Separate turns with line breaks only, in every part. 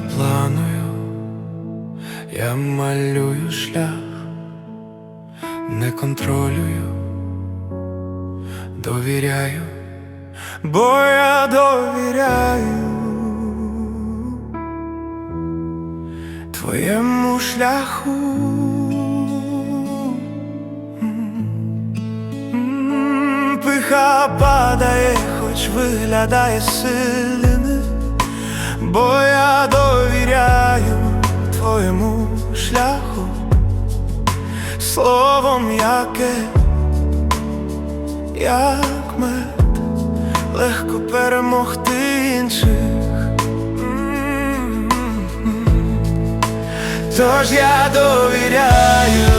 планую, я малюю шлях, не контролюю, довіряю, бо я довіряю твоєму шляху. Пиха падає, хоч виглядає сильним, твоєму шляху, словом яке, як мед, легко перемогти інших. Тож я довіряю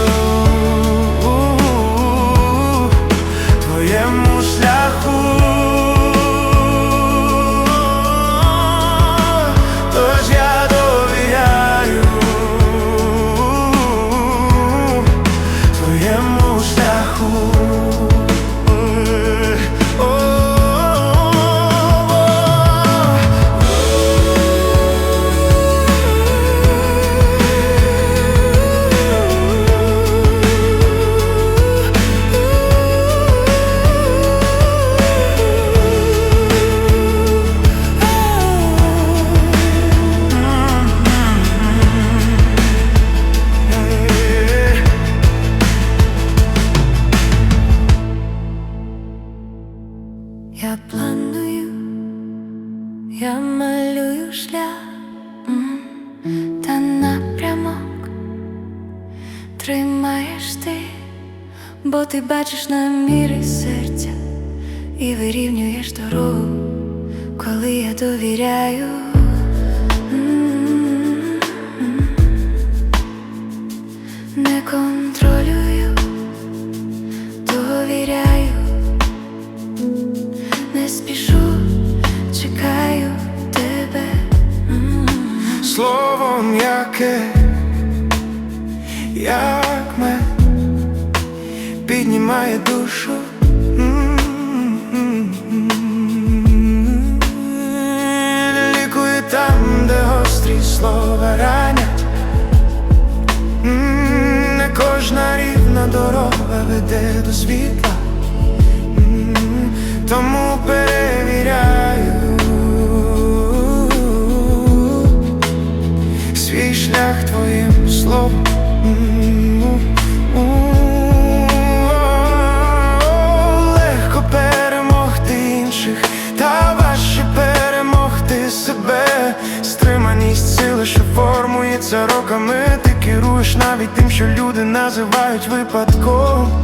малюю шлях та напрямок тримаєш ти, бо ти бачиш наміри серця і вирівнюєш дорогу, коли я довіряю.
Душу. Лікує там, де гострі слова ранять. Не кожна рівна дорога веде до світла. Тому перевіряю Що формується роками. Ти керуєш навіть тим, що люди називають випадком.